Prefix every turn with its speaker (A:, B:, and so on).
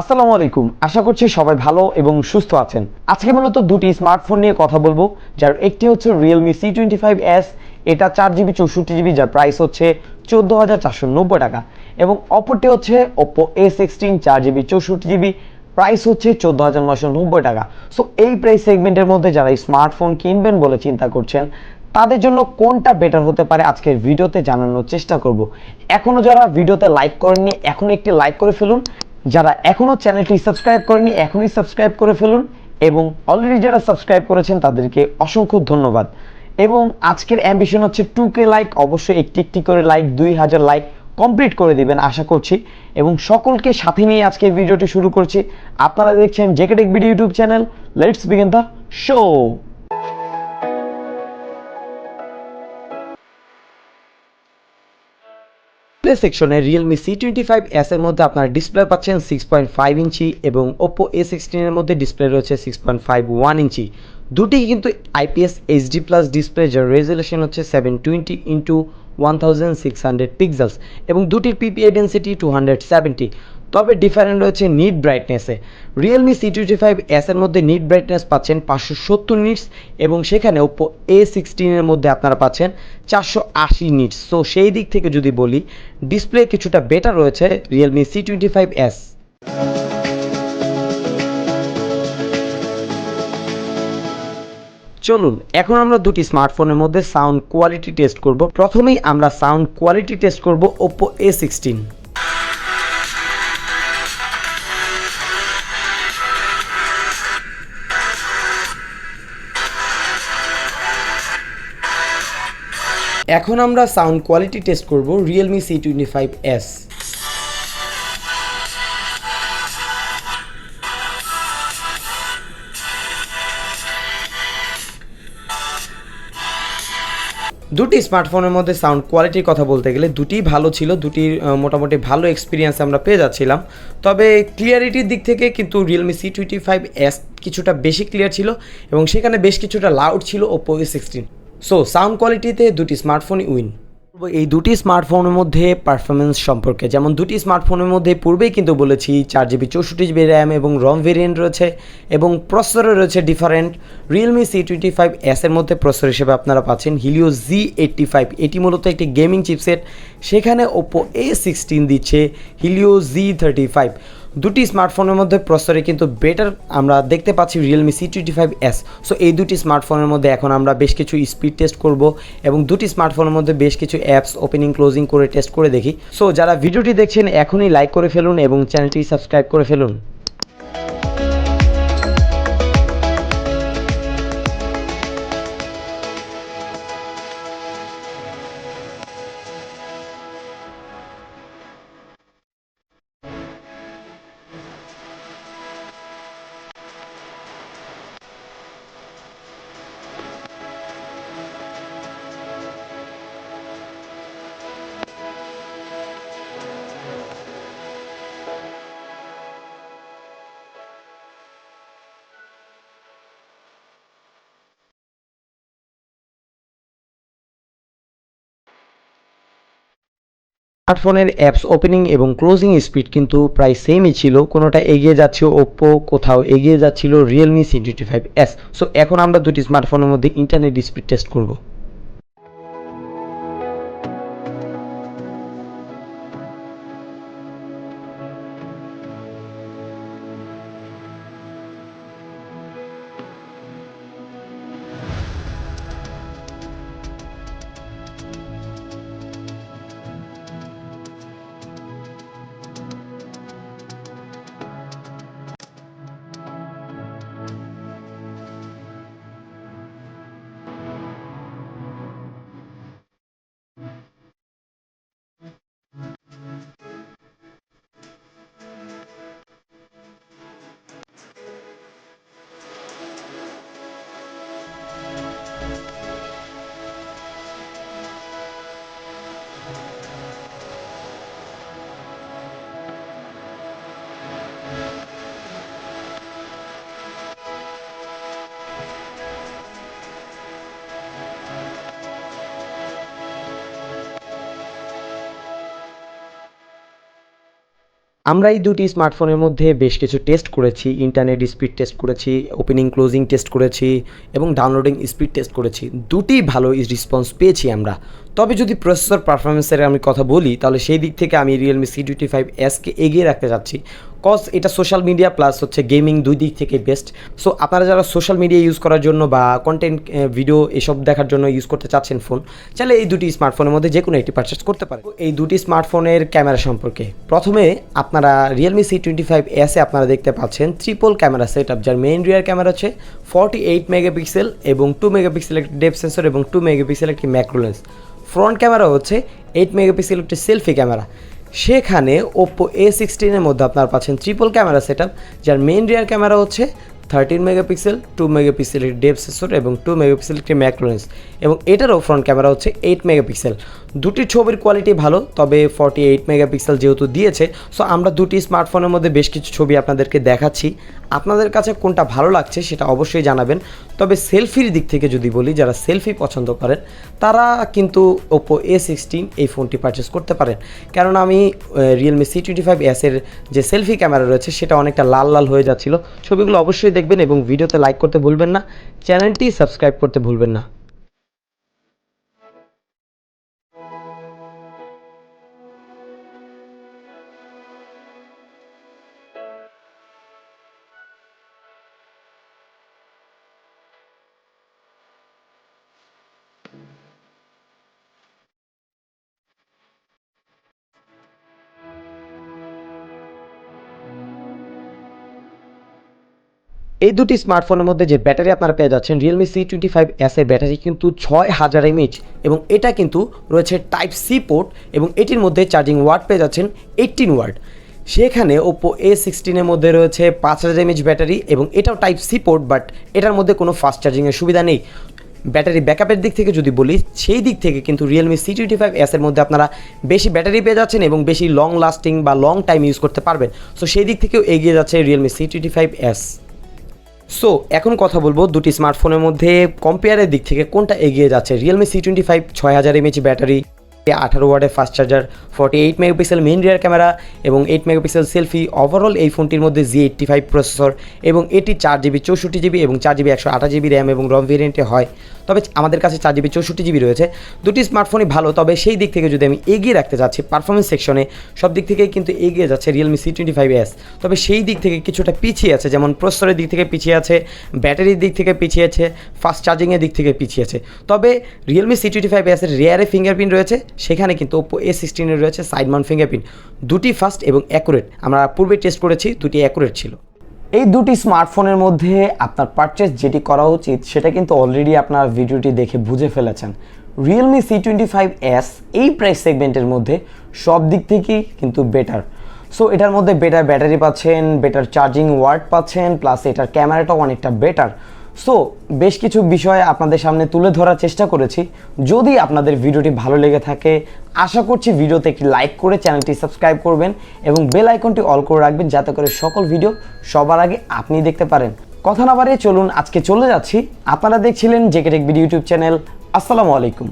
A: আসসালামু আলাইকুম। আশা করছি সবাই ভালো এবং সুস্থ আছেন। আজকে মূলত দুটি স্মার্টফোন নিয়ে কথা বলব, যার একটি হচ্ছে Realme C twenty five S এটা চার জিবি, চৌষট্টি জিবি, যার প্রাইস হচ্ছে চোদ্দ হাজার চারশো নব্বই টাকা, এবং অপরটি হচ্ছে ওপো এ সিক্সটিন চার জিবি, চৌষট্টি জিবি প্রাইস হচ্ছে চোদ্দ হাজার নশো নব্বই টাকা। সো এই প্রাইস সেগমেন্টের মধ্যে যারা স্মার্টফোন কিনবেন বলে চিন্তা করছেন, তাদের জন্য কোনটা বেটার হতে পারে আজকের ভিডিওতে জানানোর চেষ্টা করব। এখনও যারা ভিডিওতে লাইক করেননি এখন একটি লাইক করে ফেলুন যারা এখনও চ্যানেলটি সাবস্ক্রাইব করেনি, এখনই সাবস্ক্রাইব করে ফেলুন এবং অলরেডি যারা সাবস্ক্রাইব করেছেন, তাদেরকে অসংখ্য ধন্যবাদ। এবং আজকের অ্যাম্বিশন হচ্ছে টু কে লাইক অবশ্যই একটি একটি করে লাইক দুই হাজার লাইক কমপ্লিট করে দিবেন আশা করছি। এবং সকলকে সাথে নিয়ে আজকে ভিডিওটি শুরু করছি। আপনারা দেখছেন JK Tech video YouTube channel let's begin the show display সেকশনে Realme C twenty five S এর মধ্যে আপনার ডিসপ্লে পাচ্ছেন সিক্স পয়েন্ট ফাইভ ইঞ্চি এবং ওপো এ সিক্সটিনের মধ্যে ডিসপ্লে রয়েছে six point five one inch. দুটি কিন্তু আইপিএস এইচডি প্লাস ডিসপ্লে যার রেজুলেশন হচ্ছে seven twenty into one thousand six hundred pixels এবং দুটির PPI density two hundred seventy তবে ডিফারেন্ট রয়েছে nit ব্রাইটনেসে Realme C twenty five S এর মধ্যে নিট ব্রাইটনেস পাচ্ছেন পাঁচশো সত্তর নিটস এবং সেখানে ওপো এ সিক্সটিনের মধ্যে আপনারা পাচ্ছেন চারশো আশি নিটস সো সেই দিক থেকে যদি বলি ডিসপ্লে কিছুটা বেটার রয়েছে Realme C twenty five S চলুন, এখন আমরা দুটি স্মার্টফোনের মধ্যে সাউন্ড কোয়ালিটি টেস্ট করব। প্রথমেই আমরা সাউন্ড কোয়ালিটি টেস্ট করব ওপো এ সিক্সটিন এখন আমরা সাউন্ড কোয়ালিটি টেস্ট করব Realme C twenty five S দুটি স্মার্টফোনের মধ্যে সাউন্ড কোয়ালিটির কথা বলতে গেলে দুটি ভালো ছিল দুটির মোটামুটি ভালো এক্সপিরিয়েন্স আমরা পেয়ে যাচ্ছিলাম। তবে ক্লিয়ারিটির দিক থেকে কিন্তু Realme C twenty five S কিছুটা বেশি ক্লিয়ার ছিল এবং সেখানে বেশ কিছুটা লাউড ছিল Oppo A sixteen so sound কোয়ালিটিতে দুটি স্মার্টফোনই উইন এই দুটি স্মার্টফোনের মধ্যে পারফরমেন্স সম্পর্কে। যেমন দুটি স্মার্টফোনের মধ্যে পূর্বেই কিন্তু বলেছি, চার জিবি চৌষট্টি জিবি র্যাম এবং রম ভেরিয়েন্ট রয়েছে এবং প্রসেসরও রয়েছে different Realme C twenty five S এর মধ্যে প্রসেসর হিসেবে আপনারা পাচ্ছেন হিলিও জি এইটটি ফাইভ এটি মূলত একটি গেমিং চিপসেট সেখানে ওপো এ সিক্সটিন দিচ্ছে হিলিও জি থার্টি ফাইভ দুটি স্মার্টফোনের মধ্যে প্রসেসরে কিন্তু বেটার আমরা দেখতে পাচ্ছি Realme C twenty five S so এই দুটি স্মার্টফোনের মধ্যে এখন আমরা বেশ কিছু স্পিড টেস্ট করব এবং দুটি স্মার্টফোনের মধ্যে বেশ কিছু অ্যাপস ওপেনিং ক্লোজিং করে টেস্ট করে দেখি। সো যারা ভিডিওটি দেখছেন, এখনই লাইক করে ফেলুন এবং চ্যানেলটি সাবস্ক্রাইব করে ফেলুন। স্মার্টফোনের অ্যাপস ওপেনিং এবং ক্লোজিং স্পিড কিন্তু প্রায় সেমই ছিল। কোনোটা এগিয়ে যাচ্ছে ওপ্পো কোথাও এগিয়ে যাচ্ছিল Realme C twenty five S so এখন আমরা দুটি স্মার্টফোনের মধ্যে ইন্টারনেট স্পিড টেস্ট করব। আমরা এই দুটি স্মার্টফোনের মধ্যে বেশ কিছু টেস্ট করেছি ইন্টারনেট স্পিড টেস্ট করেছি ওপেনিং ক্লোজিং টেস্ট করেছি এবং ডাউনলোডিং স্পিড টেস্ট করেছি। দুটি ভালো রেসপন্স পেয়েছি আমরা। তবে যদি প্রসেসর পারফরমেন্সের আমি কথা বলি, তাহলে সেই দিক থেকে আমি রিয়েলমি সি টোয়েন্টি ফাইভ এসকে এগিয়ে রাখতে চাচ্ছি কজ এটা সোশ্যাল মিডিয়া প্লাস হচ্ছে গেমিং দুই দিক থেকে বেস্ট সো আপনারা যারা সোশ্যাল মিডিয়া ইউজ করার জন্য বা কন্টেন্ট ভিডিও এসব দেখার জন্য ইউজ করতে চাচ্ছেন ফোন চাইলে এই দুটি স্মার্টফোনের মধ্যে যে কোনো একটি পারচেস করতে পারেন। এই দুটি স্মার্টফোনের ক্যামেরা সম্পর্কে। প্রথমে আপনারা রিয়েলমি সি টোয়েন্টি ফাইভ এসে আপনারা দেখতে পাচ্ছেন ট্রিপল ক্যামেরা সেট আপ যার মেইন রিয়ার ক্যামেরা হচ্ছে ফর্টি এইট মেগাপিক্সেল এবং টু মেগাপিক্সেল একটি ডেপ সেন্সর এবং টু মেগাপিক্সেল একটি ম্যাক্রো লেন্স ফ্রন্ট ক্যামেরা হচ্ছে এইট মেগাপিক্সেল একটি সেলফি ক্যামেরা। সেখানে ওপ্পো এ সিক্সটিনের মধ্যে আপনারা পাচ্ছেন ট্রিপল ক্যামেরা সেট যার মেইন রিয়ার ক্যামেরা হচ্ছে থার্টিন মেগাপিক্সেল টু মেগাপিক্সেল একটি ডেপ সেন্সর এবং টু মেগাপিক্সেল একটি ম্যাক্রোলেন্স এবং এটারও ফ্রন্ট ক্যামেরা হচ্ছে এইট মেগাপিক্সেল। দুটি ছবির কোয়ালিটি ভালো, তবে ফর্টি এইট মেগাপিক্সেল যেহেতু দিয়েছে সো আমরা দুটি স্মার্টফোনের মধ্যে বেশ কিছু ছবি আপনাদেরকে দেখাচ্ছি। আপনাদের কাছে কোনটা ভালো লাগছে সেটা অবশ্যই জানাবেন, তবে সেলফির দিক থেকে যদি বলি, যারা সেলফি পছন্দ করেন তারা কিন্তু ওপো এ সিক্সটিন এই ফোনটি পারচেস করতে পারেন। কেননা আমি রিয়েলমি সি টোয়েন্টি ফাইভ এসের যে সেলফি ক্যামেরা রয়েছে, সেটা অনেকটা লাল লাল হয়ে যাচ্ছিল। ছবিগুলো অবশ্যই দেখবেন এবং ভিডিওতে লাইক করতে ভুলবেন না। চ্যানেলটি সাবস্ক্রাইব করতে ভুলবেন না। এই দুটি স্মার্টফোনের মধ্যে যে ব্যাটারি আপনারা পেয়ে যাচ্ছেন Realme C twenty five S এর ব্যাটারি কিন্তু ছয় হাজার এমএইচ এবং এটা কিন্তু রয়েছে টাইপ সি পোর্ট এবং এটির মধ্যে চার্জিং ওয়াট পেয়ে যাচ্ছেন এইটিন ওয়ার্ড সেখানে ওপো এ সিক্সটিনের মধ্যে রয়েছে পাঁচ হাজার এমএইচ ব্যাটারি এবং এটাও টাইপ সি পোর্ট বাট এটার মধ্যে কোনো ফাস্ট চার্জিংয়ের সুবিধা নেই। ব্যাটারি ব্যাকআপের দিক থেকে যদি বলি, সেই দিক থেকে কিন্তু রিয়েলমি সি টোয়েন্টি ফাইভ এসের মধ্যে আপনারা বেশি ব্যাটারি পেয়ে যাচ্ছেন এবং বেশি লং লাস্টিং বা লং টাইম ইউজ করতে পারবেন। সো সেই দিক থেকেও এগিয়ে যাচ্ছে Realme C twenty five S so এখন কথা বলব দুটি স্মার্টফোনের মধ্যে কম্পেয়ারের দিক থেকে কোনটা এগিয়ে যাচ্ছে? রিয়েলমি সি টোয়েন্টি ফাইভ ছয় হাজার এমএইচ ব্যাটারি আঠারো ওয়ার্ডের fast charger forty eight megapixel main rear camera এবং এইট মেগাপিক্সেল সেলফি ওভারঅল এই ফোনটির মধ্যে জি এইটটি ফাইভ প্রসেসর এবং এটি চার জিবি চৌষট্টি জিবি এবং চার জিবি একশো আঠাশ জিবি র্যাম এবং রম ভেরিয়েন্টে হয়। তবে আমাদের কাছে চার জিবি চৌষট্টি জিবি রয়েছে। দুটি স্মার্টফোনই ভালো, তবে সেই দিক থেকে যদি আমি এগিয়ে রাখতে যাচ্ছি পারফরমেন্স সেকশনে সব দিক থেকেই কিন্তু এগিয়ে যাচ্ছে Realme C twenty five S তবে সেই দিক থেকে কিছুটা পিছিয়ে আছে, যেমন প্রসেসরের দিক থেকে পিছিয়ে আছে ব্যাটারির দিক থেকে পিছিয়ে আছে ফাস্ট চার্জিংয়ের দিক থেকে পিছিয়ে আছে। তবে রিয়েলমি সি টোয়েন্টি ফাইভ এসের রেয়ারে ফিঙ্গারপ্রিন্ট রয়েছে সেখানে কিন্তু ওপো এ সিক্সটিনের রয়েছে সাইড মাউন্ট ফিঙ্গারপ্রিন্ট দুটি ফাস্ট এবং অ্যাকুরেট আমরা পূর্বে টেস্ট করেছি, দুটি অ্যাকুরেট ছিল। এই দুটি স্মার্টফোনের মধ্যে আপনার পারচেস যেটি করা উচিত, সেটা কিন্তু অলরেডি আপনার ভিডিওটি দেখে বুঝে ফেলেছেন। Realme C twenty five S এই প্রাইস সেগমেন্টের মধ্যে সব দিক থেকেই কিন্তু বেটার সো এটার মধ্যে বেটার ব্যাটারি পাচ্ছেন বেটার চার্জিং ওয়ার্ড পাচ্ছেন প্লাস এটার ক্যামেরাটাও অনেকটা বেটার সো, বেশ কিছু বিষয় আপনাদের সামনে তুলে ধরার চেষ্টা করেছি। যদি আপনাদের ভিডিওটি ভালো লেগে থাকে, আশা করছি ভিডিওতে একটি লাইক করে চ্যানেলটি সাবস্ক্রাইব করবেন এবং বেল আইকনটি অল করে রাখবেন যাতে করে সকল ভিডিও সবার আগে আপনি দেখতে পারেন। কথা না বাড়িয়ে চলুন, আজকে চলে যাচ্ছি। আপনারা দেখছিলেন জেকেটেক ভিডিও ইউটিউব চ্যানেল। আসসালামু আলাইকুম।